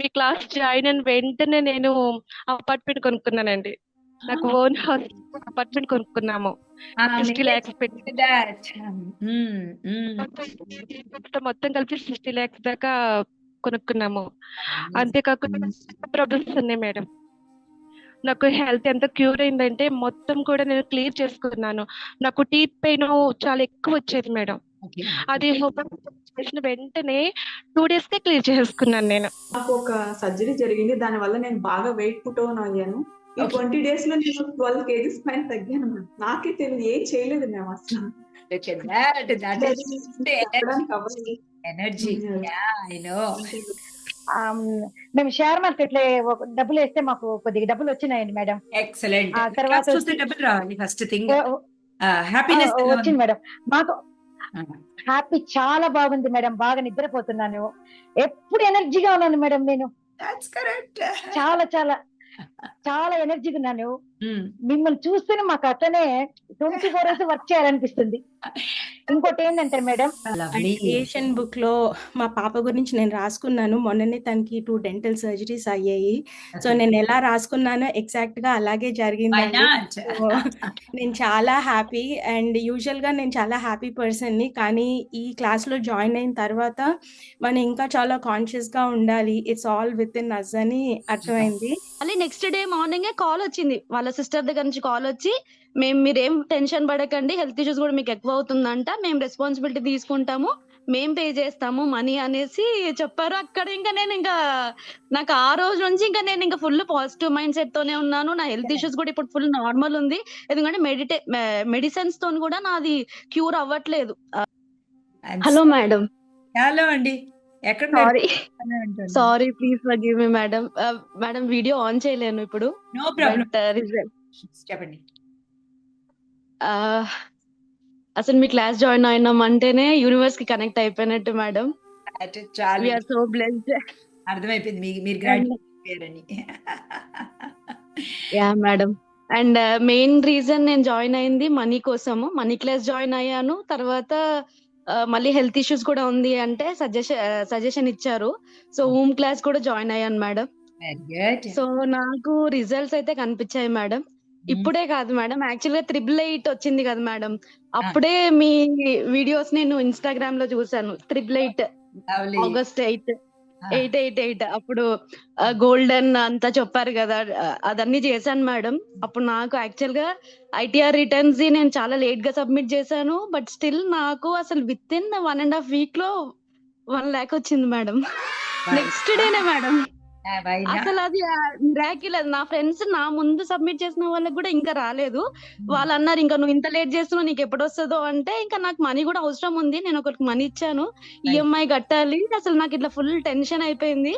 మీ class join అయిన వెంటనే నేను అపార్ట్మెంట్ కొనుక్కున్నానండి. నాకు ఓన్ హౌస్ అపార్ట్మెంట్ కొనుక్కున్నాము. సిక్స్టీ ల్యాక్స్ పెట్టి. మొత్తం కలిపి సిక్స్టీ ల్యాక్స్ దాకా కొనుక్కున్నాము. అంతేకాకుండా ప్రాబ్లమ్స్ ఉన్నాయి మేడం. నాకు హెల్త్ ఎంత క్యూర్ అయిందంటే మొత్తం కూడా నేను క్లియర్ చేసుకున్నాను. నాకు టీత్ పెయిన్ చాలా ఎక్కువ వచ్చేది మేడం. అది హోమియోపతి చేసిన వెంటనే టూ డేస్ కే క్లియర్ చేసుకున్నాను నేను. నాకు ఒక సర్జరీ జరిగింది. దాని వల్ల నేను బాగా వెయిట్ పుట్ అయ్యాను. ఈ. ట్వంటీ డేస్లో నేను ట్వెల్వ్ కేజీస్ పైన తగ్గాను నాకే తెలియదు ఏం చేయలేదు మేము అసలు. Know. ఆమ్, మేము షేర్ మార్కెట్లో డబ్బులు వేస్తే మాకు కొద్దిగా డబ్బులు వచ్చినాయండి మేడం. ఆ తర్వాత డబ్బులు రావాలి ఫస్ట్ థింగ్ హ్యాపీనెస్ వచ్చింది మేడం. మాకు హ్యాపీ చాలా బాగుంది మేడం. బాగా నిద్రపోతున్నాను. ఎప్పుడు ఎనర్జీగా ఉన్నాను మేడం నేను. చాలా చాలా చాలా ఎనర్జీగా ఉన్నాను. మిమ్మల్ని చూస్తేనే మాకు అట్లనే ట్వంటీ ఫోర్ అవర్స్ వర్క్ చేయాలనిపిస్తుంది. ఇంకోటి ఏంటంటే మేడం? ఏషియన్ బుక్లో మా పాప గురించి నేను రాసుకున్నాను. మొన్ననే తనకి టూ డెంటల్ సర్జరీస్ అయ్యాయి. సో నేను ఎలా రాసుకున్నానో ఎగ్జాక్ట్గా అలాగే? So, నేను చాలా హ్యాపీ అండ్ యూజువల్గా నేను చాలా హ్యాపీ పర్సన్ని. కానీ ఈ క్లాస్లో జాయిన్ అయిన తర్వాత మనం ఇంకా చాలా కాన్షియస్గా ఉండాలి. It's all within us అని అర్థమైంది. మళ్ళీ నెక్స్ట్ డే మార్నింగ్ కాల్ వచ్చింది. వాళ్ళ సిస్టర్ దగ్గర నుంచి కాల్ వచ్చి మేము మీరేం టెన్షన్ పడకండి హెల్త్ ఇష్యూస్ కూడా మీకు ఎక్కువ అవుతుందంట మేము రెస్పాన్సిబిలిటీ తీసుకుంటాము మేం పే చేస్తాము మనీ అనేసి చెప్పారు. అక్కడ ఇంకా నేను ఇంకా నాకు ఆ రోజు నుంచి ఇంకా నేను ఇంకా ఫుల్ పాజిటివ్ మైండ్ సెట్ తోనే ఉన్నాను. నా హెల్త్ ఇష్యూస్ కూడా ఇప్పుడు ఫుల్ నార్మల్ ఉంది. ఎందుకంటే మెడిటే మెడిసిన్స్ తోని కూడా నాది క్యూర్ అవ్వట్లేదు. హలో మేడం హలో అండి. ఎక్కడ sorry sorry please give me madam madam video on చేయలేను ఇప్పుడు. నో ప్రాబ్లం రిజల్ట్ చెప్పండి. ఆ, అసలు మీ క్లాస్ జాయిన్ అయినాం అంటేనే యూనివర్స్కి కనెక్ట్ అయిపోయినట్టు మేడం చాలు సో బ్లెస్డ్ అర్థమైపోయింది. మీరు graduate yeah madam and main reason నేను జాయిన్ అయింది మనీ కోసము. మనీ క్లాస్ జాయిన్ అయ్యాను. తర్వాత మళ్ళీ హెల్త్ ఇష్యూస్ కూడా ఉంది అంటే సజెషన్ సజెషన్ ఇచ్చారు. సో హోమ్ క్లాస్ కూడా జాయిన్ అయ్యాను మేడం. సో నాకు రిజల్ట్స్ అయితే కనిపించాయి మేడం. ఇప్పుడే కాదు మేడం. యాక్చువల్గా త్రిబుల్ ఎయిట్ వచ్చింది కదా మేడం. అప్పుడే మీ వీడియోస్ నేను ఇన్స్టాగ్రామ్లో చూసాను triple eight August eight. Eight eight eight. అప్పుడు గోల్డెన్ అంతా చెప్పారు కదా అదన్నీ చేశాను మేడం. అప్పుడు నాకు యాక్చువల్గా ఐటీఆర్ రిటర్న్స్ నేను చాలా లేట్గా సబ్మిట్ చేశాను. బట్ స్టిల్ నాకు అసలు within one and half వీక్లో వన్ ల్యాక్ వచ్చింది మేడం. నెక్స్ట్ డేనే మేడం. అసలు అది మిరాకిల్ అది. నా ఫ్రెండ్స్ నా ముందు సబ్మిట్ చేసిన వాళ్ళకి కూడా ఇంకా రాలేదు. వాళ్ళు అన్నారు ఇంకా నువ్వు ఇంత లేట్ చేస్తున్నావు నీకు ఎప్పుడు వస్తుందో? అంటే ఇంకా నాకు మనీ కూడా అవసరం ఉంది. నేను ఒకరికి మనీ ఇచ్చాను. ఈఎంఐ కట్టాలి. అసలు నాకు ఇట్లా ఫుల్ టెన్షన్ అయిపోయింది.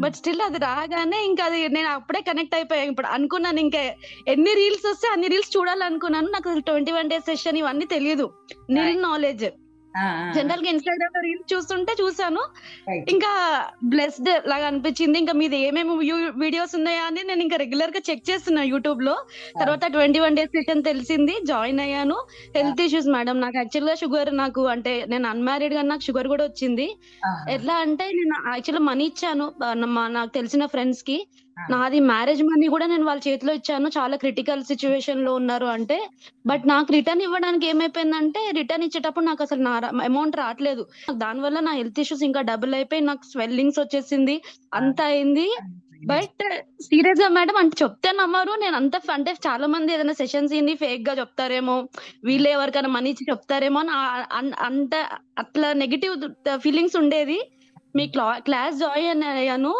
బట్ స్టిల్ అది రాగానే ఇంకా అది నేను అప్పుడే కనెక్ట్ అయిపోయాను. ఇప్పుడు అనుకున్నాను ఇంకా ఎన్ని రీల్స్ వస్తే అన్ని రీల్స్ చూడాలనుకున్నాను. నాకు ట్వంటీ వన్ డేస్ సెషన్ ఇవన్నీ తెలియదు నిల్ నాలెడ్జ్ జనరల్గా ఇన్స్టాగ్రామ్లో రీల్స్ చూస్తుంటే చూసాను ఇంకా బ్లెస్డ్ లాగా అనిపించింది. ఇంకా మీది ఏమేమి వీడియోస్ ఉన్నాయా అని నేను ఇంకా రెగ్యులర్గా చెక్ చేస్తున్నా యూట్యూబ్లో. తర్వాత ట్వంటీ వన్ డేస్ సెషన్ తెలిసింది. జాయిన్ అయ్యాను. హెల్త్ ఇష్యూస్ మేడం నాకు యాక్చువల్గా షుగర్ నాకు అంటే నేను అన్మ్యారీడ్గా నాకు షుగర్ కూడా వచ్చింది. ఎట్లా అంటే నేను యాక్చువల్ మనీ ఇచ్చాను. నాకు తెలిసిన ఫ్రెండ్స్కి. నాది మ్యారేజ్ మనీ కూడా నేను వాళ్ళ చేతిలో ఇచ్చాను. చాలా క్రిటికల్ సిచ్యువేషన్లో ఉన్నారు అంటే. బట్ నాకు రిటర్న్ ఇవ్వడానికి ఏమైపోయిందంటే రిటర్న్ ఇచ్చేటప్పుడు నాకు అసలు నా అమౌంట్ రావట్లేదు. దానివల్ల నా హెల్త్ ఇష్యూస్ ఇంకా డబుల్ అయిపోయి నాకు స్వెల్లింగ్స్ వచ్చేసింది. అంత అయింది. బట్ సీరియస్గా మేడం అంటే చెప్తే నమ్మరు. నేను అంత అంటే చాలా మంది ఏదైనా సెషన్స్ ఏంది ఫేక్గా చెప్తారేమో. వీళ్ళే ఎవరికైనా మనీ ఇచ్చి చెప్తారేమో అని అంత అట్లా నెగిటివ్ ఫీలింగ్స్ ఉండేది. మీ క్లా క్లాస్ జాయిన్ అయ్యాను.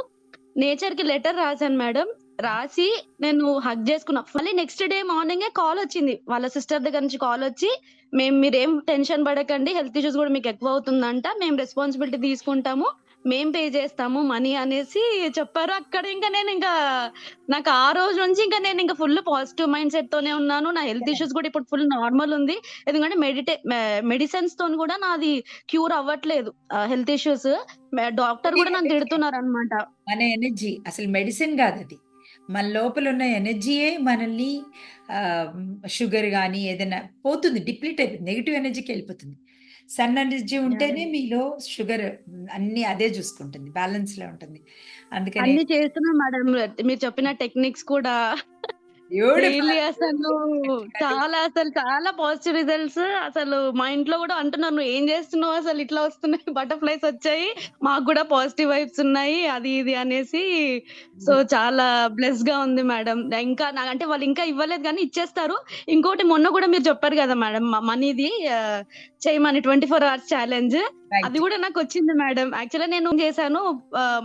నేచర్కి లెటర్ రాశాను మేడం. రాసి నేను హక్ చేసుకున్నా. మళ్ళీ నెక్స్ట్ డే మార్నింగ్ కాల్ వచ్చింది. వాళ్ళ సిస్టర్ దగ్గర నుంచి కాల్ వచ్చి మేము మీరేం టెన్షన్ పడకండి హెల్త్ ఇష్యూస్ కూడా మీకు ఎక్కువ అవుతుందంట మేము రెస్పాన్సిబిలిటీ తీసుకుంటాము. మేం పే చేస్తాము మనీ అనేసి చెప్పారు. అక్కడ ఇంకా నేను ఇంకా నాకు ఆ రోజు నుంచి ఇంకా నేను ఇంకా ఫుల్ పాజిటివ్ మైండ్ సెట్ తోనే ఉన్నాను. నా హెల్త్ ఇష్యూస్ కూడా ఇప్పుడు ఫుల్ నార్మల్ ఉంది. ఎందుకంటే మెడిటే మెడిసిన్స్ తోని కూడా నాది క్యూర్ అవ్వట్లేదు. Health issues. డాక్టర్ కూడా నన్ను తిడుతున్నారు అనమాట మన ఎనర్జీ అసలు మెడిసిన్ కాదు అది. మన లోపల ఉన్న ఎనర్జీయే మనల్ని షుగర్ కానీ ఏదైనా పోతుంది డిప్లీట్ అయిపోతుంది. నెగిటివ్ ఎనర్జీకి వెళ్ళిపోతుంది. సన్ ఎనర్జీ ఉంటేనే మీలో షుగర్ అన్ని అదే చూసుకుంటుంది బ్యాలెన్స్లో ఉంటుంది. అందుకని అన్ని చేస్తున్నా మేడం. మీరు చెప్పిన టెక్నిక్స్ కూడా అసలు చాలా అసలు చాలా పాజిటివ్ రిజల్ట్స్ అసలు మా ఇంట్లో కూడా అంటున్నారు నువ్వు ఏం చేస్తున్నావు అసలు? ఇట్లా వస్తున్నాయి బటర్ఫ్లైస్ వచ్చాయి. మాకు కూడా పాజిటివ్ వైబ్స్ ఉన్నాయి అది ఇది అనేసి. సో చాలా బ్లెస్గా ఉంది మేడం ఇంకా నా- అంటే వాళ్ళు ఇంకా ఇవ్వలేదు కానీ ఇచ్చేస్తారు. ఇంకోటి మొన్న కూడా మీరు చెప్పారు కదా మేడం మనీది చేయమని ట్వంటీ ఫోర్ అవర్స్ ఛాలెంజ్. అది కూడా నాకు వచ్చింది మేడం యాక్చువల్గా నేను చేశాను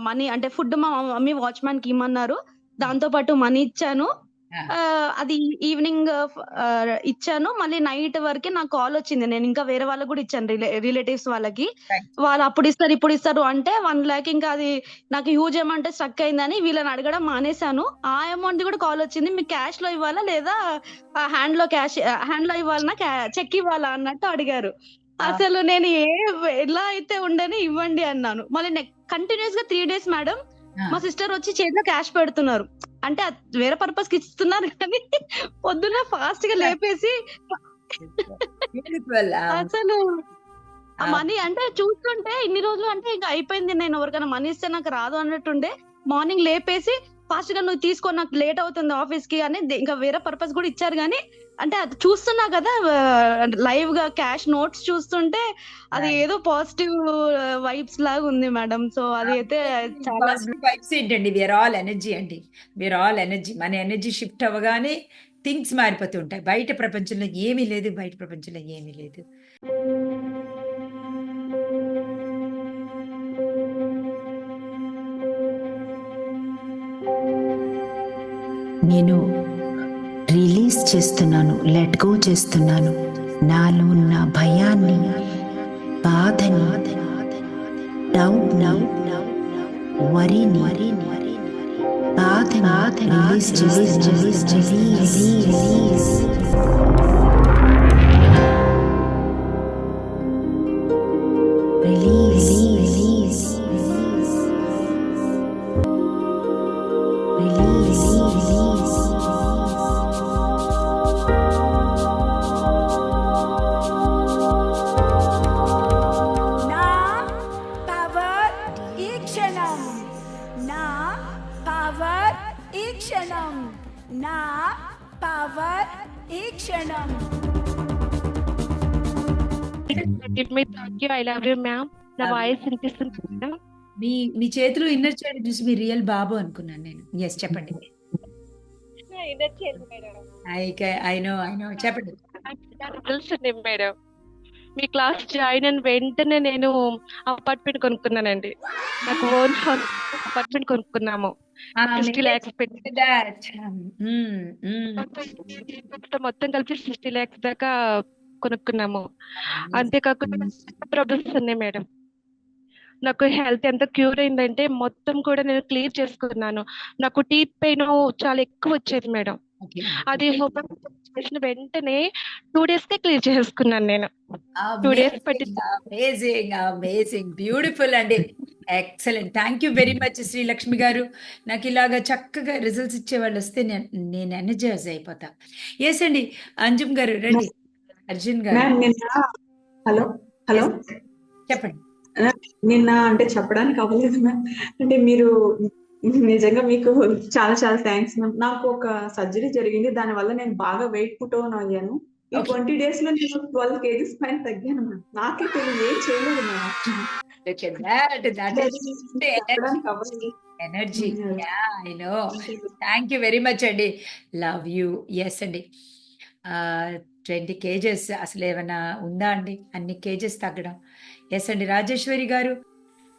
మనీ అంటే ఫుడ్ మా మమ్మీ వాచ్మెన్కి ఇమ్మన్నారు. దాంతో పాటు మనీ ఇచ్చాను. అది ఈవినింగ్ ఇచ్చాను. మళ్ళీ నైట్ వరకే నాకు కాల్ వచ్చింది. నేను ఇంకా వేరే వాళ్ళకి కూడా ఇచ్చాను. రిలేటివ్స్ వాళ్ళకి. వాళ్ళు అప్పుడు ఇస్తారు ఇప్పుడు ఇస్తారు అంటే వన్ లాక్ ఇంకా అది నాకు హ్యూజ్ అమౌంట్ స్ట్రక్ అయిందని వీళ్ళని అడగడం మానేశాను. ఆ అమౌంట్ కూడా కాల్ వచ్చింది. మీకు క్యాష్లో ఇవ్వాలా లేదా హ్యాండ్లో క్యాష్ హ్యాండ్లో ఇవ్వాలన్నా చెక్ ఇవ్వాలా అన్నట్టు అడిగారు. అసలు నేను ఏ ఎలా అయితే ఉండని ఇవ్వండి అన్నాను. మళ్ళీ కంటిన్యూస్గా త్రీ డేస్ మేడం. మా సిస్టర్ వచ్చి చేతిలో క్యాష్ పెడుతున్నారు. అంటే వేరే పర్పస్కి ఇస్తున్నారు కానీ పొద్దున్న ఫాస్ట్గా లేపేసి అసలు ఆ. మనీ అంటే చూస్తుంటే ఇన్ని రోజులు అంటే ఇంకా అయిపోయింది నేను ఎవరికైనా మనీ ఇస్తే నాకు రాదు అన్నట్టుండే మార్నింగ్ లేపేసి ఫాస్ట్గా నువ్వు తీసుకో నాకు లేట్ అవుతుంది ఆఫీస్కి అని ఇంకా వేరే పర్పస్ కూడా ఇచ్చారు కానీ అంటే అది చూస్తున్నా కదా లైవ్గా క్యాష్ నోట్స్ చూస్తుంటే అది. ఏదో పాజిటివ్ వైబ్స్ లాగా ఉంది మేడం సో అది అయితే చాలా వైబ్స్ ఏంటండి? విఆర్ ఆల్ ఎనర్జీ అండి. విఆర్ ఆల్ ఎనర్జీ మన ఎనర్జీ షిఫ్ట్ అవ్వగానే థింగ్స్ మారిపోతూ ఉంటాయి. బయట ప్రపంచంలో ఏమీ లేదు బయట ప్రపంచంలో ఏమీ లేదు. నేను రిలీజ్ చేస్తున్నాను లెట్ గో చేస్తున్నాను. నాలో ఉన్న భయాన్ని బాధని డౌట్ వరిని బాధ release release release release release release you I love you ma'am నా. వాయిస్ వినిపిస్తుంది మీ మీ చేతిలో ఇన్నర్ చైల్డ్ చూసి మీ రియల్ బాబు అనుకున్నాను నేను. ఎస్ చెప్పండి. I I know I know చెప్పండి. మేడం మీ క్లాస్ జాయిన్ అయిన వెంటనే నేను అపార్ట్మెంట్ కొనుక్కున్నానండి. నాకు ఓన్ హౌస్ అపార్ట్మెంట్ కొనుక్కున్నాము. సిక్స్టీ ల్యాక్స్ పెట్టి. that. Mm, mm. మొత్తం- మొత్తం కలిపి సిక్స్టీ ల్యాక్స్ దాకా కొనుక్కున్నాము. అంతేకాకుండా ప్రాబ్లమ్స్ ఉన్నాయి మేడం. నాకు హెల్త్ ఎంత క్యూర్ అయిందంటే మొత్తం కూడా నేను క్లియర్ చేసుకున్నాను. నాకు టీత్ పెయిన్ చాలా ఎక్కువ వచ్చేది మేడం. అది చేసిన వెంటనే టూ డేస్ కే క్లియర్ చేసుకున్నాను నేను. Two days పట్టింది. అమేజింగ్ అమేజింగ్ బ్యూటిఫుల్ అండి. Excellent thank you very much Srilakshmi గారు. నాకు ఇలాగా చక్కగా రిజల్ట్స్ ఇచ్చే వాళ్ళు వస్తే నేను నేను ఎనర్జైజ్ అయిపోతా. ఎస్ అండి అంజుమ్ గారు రండి. అర్జున్ గారు. మ్యామ్ నిన్న హలో హలో. చెప్పండి. నిన్న అంటే చెప్పడానికి అవ్వలేదు మ్యామ్. అంటే మీరు నిజంగా మీకు చాలా చాలా థ్యాంక్స్ మ్యామ్. నాకు ఒక సర్జరీ జరిగింది. దాని వల్ల నేను బాగా వెయిట్ పుట్ ఆన్ అయ్యాను. ఈ. ట్వంటీ డేస్లో నేను ట్వెల్వ్ కేజీస్ పైన తగ్గాను మ్యామ్. నాకే తెలియదు ఏం చేయలేదు ma'am. Energy I know thank you very much అండి. లవ్ యూ ఎస్ అండి. ట్వంటీ కేజెస్ అసలు ఏమైనా ఉందా అండి? అన్ని కేజెస్ తగ్గడం. ఎస్ అండి రాజేశ్వరి గారు.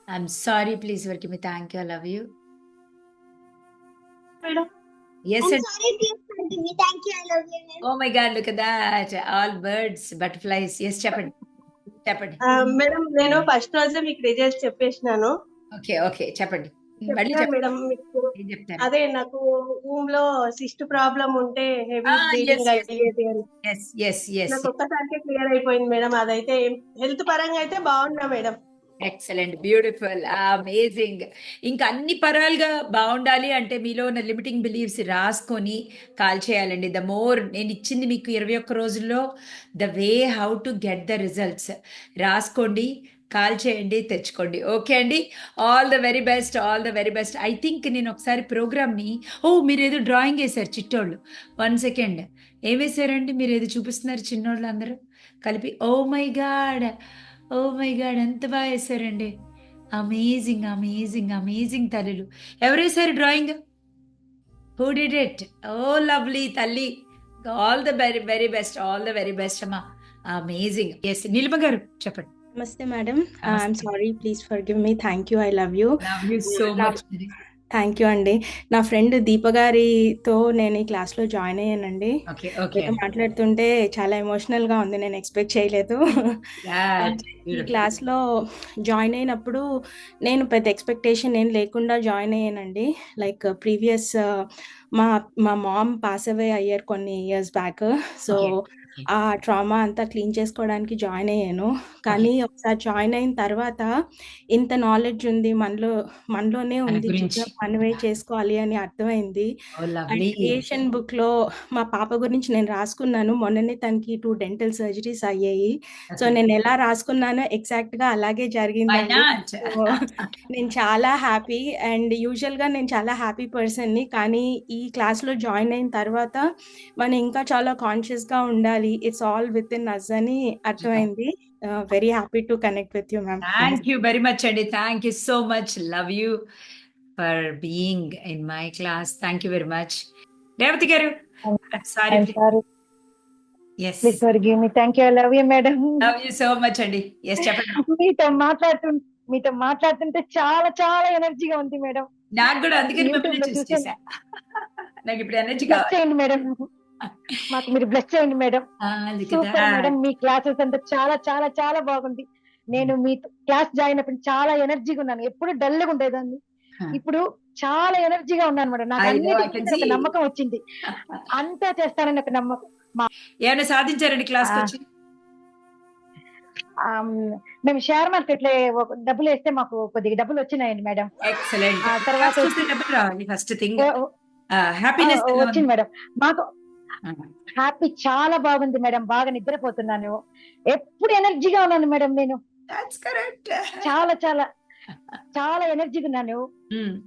ఐఎమ్ సారీ ప్లీజ్ వరకు మీ thank you love you madam yes oh my god look that all birds butterflies yes చెప్పండి. చెప్పండి. మేడం నేను ఫస్ట్ రోజే మీకు రిజల్ట్స్ చెప్పేసినాను. ఓకే ఓకే చెప్పండి. మేడం అదే నాకు రూమ్లో సిస్ట్ ప్రాబ్లం ఉంటే హెవీ బ్లీడింగ్. అయ్యేది అని. నాకు ఒక్కసారికి క్లియర్ అయిపోయింది మేడం అదైతే. హెల్త్ పరంగా అయితే బాగున్నా మేడం. ఎక్సలెంట్ బ్యూటిఫుల్ అమేజింగ్ ఇంకా అన్ని పరాలుగా బాగుండాలి అంటే మీలో ఉన్న లిమిటింగ్ బిలీఫ్స్ రాసుకొని కాల్ చేయాలండి. ద మోర్ నేను ఇచ్చింది మీకు ఇరవై ఒక్క రోజుల్లో the way how to get the results రాసుకోండి కాల్ చేయండి తెచ్చుకోండి. ఓకే అండి? All the very best all the very best I think నేను ఒకసారి ప్రోగ్రామ్ని ఓ మీరు ఏదో డ్రాయింగ్ వేశారు చిట్టోళ్ళు వన్ సెకండ్ ఏం వేశారండి? మీరు ఏదో చూపిస్తున్నారు చిన్నోళ్ళు అందరూ? కలిపి oh my God oh my God ఎంత బాగా వేశారండి. అమేజింగ్ అమేజింగ్ అమేజింగ్ తల్లులు. ఎవరు వేశారు drawing who did it oh lovely తల్లి. All the very very best all the very best అమ్మా. అమేజింగ్ ఎస్ నీలిమ గారు చెప్పండి. Namaste, madam. Uh, I'm Namaste. sorry. Please forgive me. Thank you. I love you. Love you so much thank you అండి నా friend దీప గారితో నేను ఈ క్లాస్లో join అయ్యానండి మాట్లాడుతుంటే చాలా ఎమోషనల్గా ఉంది నేను ఎక్స్పెక్ట్ చేయలేదు ఈ క్లాస్లో జాయిన్ అయినప్పుడు నేను పెద్ద ఎక్స్పెక్టేషన్ ఏం లేకుండా జాయిన్ అయ్యానండి లైక్ ప్రీవియస్ మా మా మామ్ పాస్ అవే అయ్యారు కొన్ని ఇయర్స్ బ్యాక్ సో. ఆ ట్రామా అంతా క్లీన్ చేసుకోవడానికి జాయిన్ అయ్యాను. కానీ ఒకసారి జాయిన్ అయిన తర్వాత ఇంత నాలెడ్జ్ ఉంది మనలో మనలోనే మన ఉంది మనవే చేసుకోవాలి అని అర్థమైంది. క్రియేషన్ బుక్లో మా పాప గురించి నేను రాసుకున్నాను. మొన్ననే తనకి టూ డెంటల్ సర్జరీస్ అయ్యాయి. సో నేను ఎలా రాసుకున్నానో ఎగ్జాక్ట్గా అలాగే సో నేను చాలా హ్యాపీ అండ్ యూజువల్గా నేను చాలా హ్యాపీ పర్సన్ని కానీ ఈ క్లాస్లో జాయిన్ అయిన తర్వాత మనం ఇంకా చాలా కాన్షియస్గా ఉండాలి. It's all within us అని అర్థమైంది very happy to connect with you ma'am thank you very much అండి thank you so much love you for being in my class thank you very much Revathi గారు sorry I'm sorry. Yes Please forgive me. Thank you. I love you, madam. Love you so much అండి yes చెప్పండి. మీతో మాట్లాడుతూ మీతో మాట్లాడుతుంటే చాలా చాలా ఎనర్జీగా ఉంది మేడం నాకు కూడా అందుకని మిమ్మల్ని చూస్ నాకు ఇప్పుడు ఎనర్జీ కావాలి. మేడం మాకు మీరు బ్లెస్ చేయండి మేడం. మేడం. మీ క్లాసెస్ అంతా చాలా చాలా చాలా బాగుంది. నేను మీ క్లాస్ జాయిన్ అయినప్పుడు చాలా ఎనర్జీగా ఉన్నాను. ఎప్పుడు డల్గా ఉండేదాన్ని. ఇప్పుడు చాలా ఎనర్జీగా ఉన్నాను మేడం. నాకు అన్నిటి ఒక. నమ్మకం వచ్చింది. అంతా చేస్తానని ఒక నమ్మకం. ఏమైనా సాధించారండి క్లాస్. వచ్చి? మేము షేర్ మార్కెట్లో డబ్బులు వేస్తే మాకు కొద్దిగా డబ్బులు వచ్చినాయండి మేడం. ఎక్సలెంట్ తర్వాత ఫస్ట్ థింగ్ హ్యాపీనెస్ వచ్చింది మేడం. మాకు హ్యాపీ చాలా బాగుంది మేడం. బాగా నిద్రపోతున్నాను. ఎప్పుడు ఎనర్జీగా ఉన్నాను మేడం నేను. చాలా చాలా చాలా ఎనర్జీగా ఉన్నాను.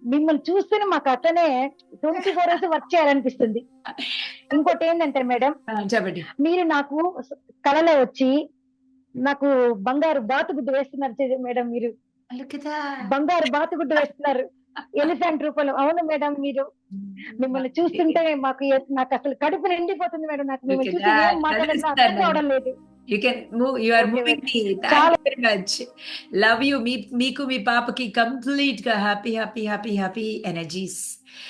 మిమ్మల్ని చూస్తేనే మాకు అట్లనే ట్వంటీ ఫోర్ అవర్స్ వర్క్ చేయాలనిపిస్తుంది. ఇంకోటి ఏంటంటే మేడం మీరు నాకు కళలో వచ్చి నాకు బంగారు బాతుగుడ్డు వేస్తున్నారు మేడం మీరు. బంగారు బాతుగుడ్డు వేస్తున్నారు. ఎలిఫెంట్ రూపంలో. అవును మేడం మీరు మిమ్మల్ని చూస్తుంటే మాకు నాకు అసలు కడుపు నిండిపోతుంది మేడం. నాకు మిమ్మల్ని చూసి ఏం కావడం లేదు you can move you are moving me very much love you మీ మీకు మీ పాపకి కంప్లీట్గా happy happy happy happy energies